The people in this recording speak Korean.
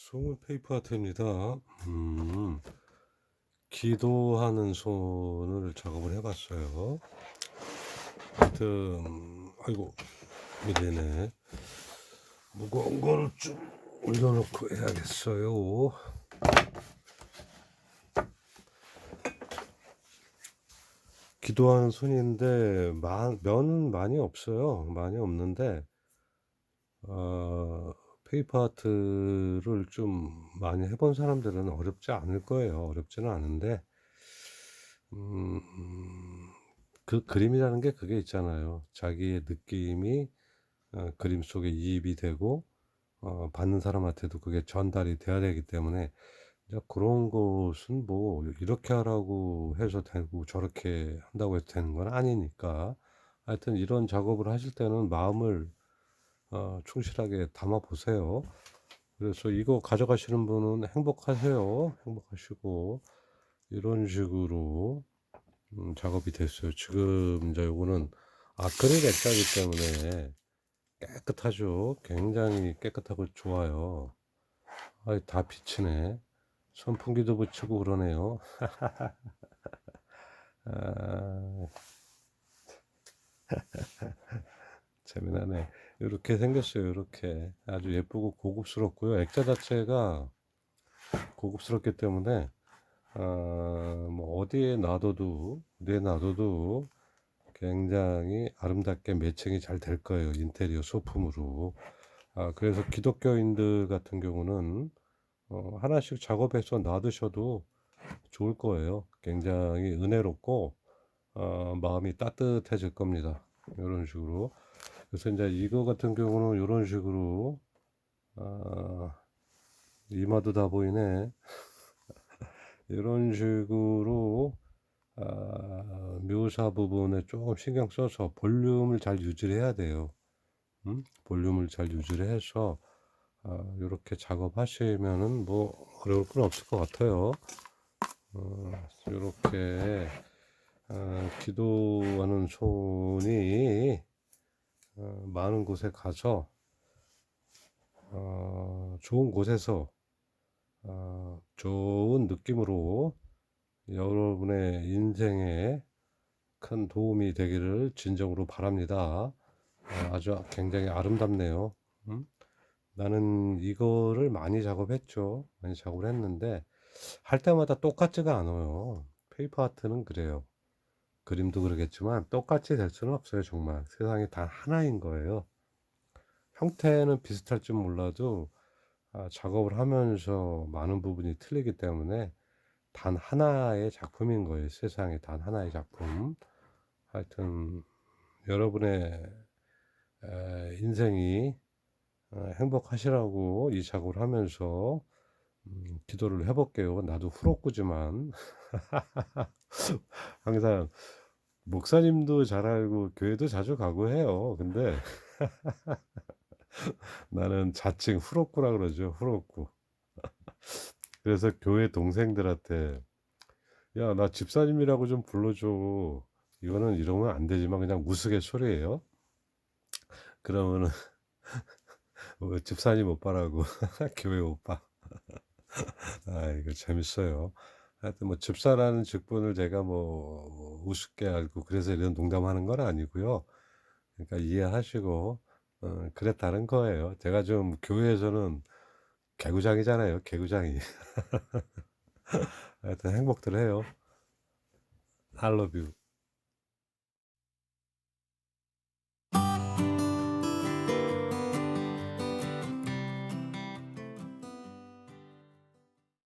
소문 페이퍼 아트입니다. 음, 기도하는 손을 작업을 해봤어요. 하여튼, 아이고, 이래네. 무거운 거를 좀 올려놓고 해야겠어요. 기도하는 손인데, 마, 면은 많이 없어요. 많이 없는데, 어, 페이퍼 아트를 좀 많이 해본 사람들은 어렵지 않을 거예요. 어렵지는 않은데, 음, 그 그림이라는 게 그게 있잖아요. 자기의 느낌이 어, 그림 속에 이입이 되고, 어, 받는 사람한테도 그게 전달이 돼야 되기 때문에, 그런 것은 뭐, 이렇게 하라고 해서 되고, 저렇게 한다고 해서 되는 건 아니니까, 하여튼 이런 작업을 하실 때는 마음을 어, 충실하게 담아 보세요. 그래서 이거 가져가시는 분은 행복하세요. 행복하시고 이런 식으로 음, 작업이 됐어요. 지금 이제 요거는 아크릴 액자이기 때문에 깨끗하죠. 굉장히 깨끗하고 좋아요. 아, 다 비치네. 선풍기도 붙이고 그러네요. 아, 재미나네. 이렇게 생겼어요. 이렇게 아주 예쁘고 고급스럽고요. 액자 자체가 고급스럽기 때문에 아, 뭐 어디에 놔둬도 내 놔둬도 굉장히 아름답게 매칭이 잘 될 거예요. 인테리어 소품으로. 아, 그래서 기독교인들 같은 경우는 어, 하나씩 작업해서 놔두셔도 좋을 거예요. 굉장히 은혜롭고 어, 마음이 따뜻해질 겁니다. 이런 식으로. 그래서 이제 이거 같은 경우는 이런 식으로 아, 이마도 다 보이네. 이런 식으로 아, 묘사 부분에 조금 신경 써서 볼륨을 잘 유지를 해야 돼요. 음? 볼륨을 잘 유지를 해서 아, 이렇게 작업하시면은 뭐 어려울 건 없을 것 같아요. 어, 이렇게 아, 기도하는 손이 어, 많은 곳에 가서 어, 좋은 곳에서 어, 좋은 느낌으로 여러분의 인생에 큰 도움이 되기를 진정으로 바랍니다. 어, 아주 굉장히 아름답네요. 음? 나는 이거를 많이 작업했죠. 많이 작업을 했는데 할 때마다 똑같지가 않아요. 페이퍼 아트는 그래요. 그림도 그러겠지만 똑같이 될 수는 없어요. 정말 세상에 단 하나인 거예요. 형태는 비슷할지 몰라도 아, 작업을 하면서 많은 부분이 틀리기 때문에 단 하나의 작품인 거예요. 세상에 단 하나의 작품. 하여튼 여러분의 에, 인생이 어, 행복하시라고 이 작업을 하면서 음, 기도를 해볼게요. 나도 후롭구지만 항상 목사님도 잘 알고 교회도 자주 가고 해요. 근데 나는 자칭 후롭구라 그러죠. 후롭구. 그래서 교회 동생들한테 야, 나 집사님이라고 좀 불러줘. 이거는 이러면 안 되지만 그냥 우스갯소리예요. 그러면은 뭐 집사님 오빠라고 교회 오빠. 아, 이거 재밌어요. 하여튼 뭐 집사라는 직분을 제가 뭐 우습게 알고 그래서 이런 농담하는 건 아니고요. 그러니까 이해하시고 어, 그랬다는 거예요. 제가 좀 교회에서는 개구장이잖아요. 개구장이. 하여튼 행복들 해요. I love you.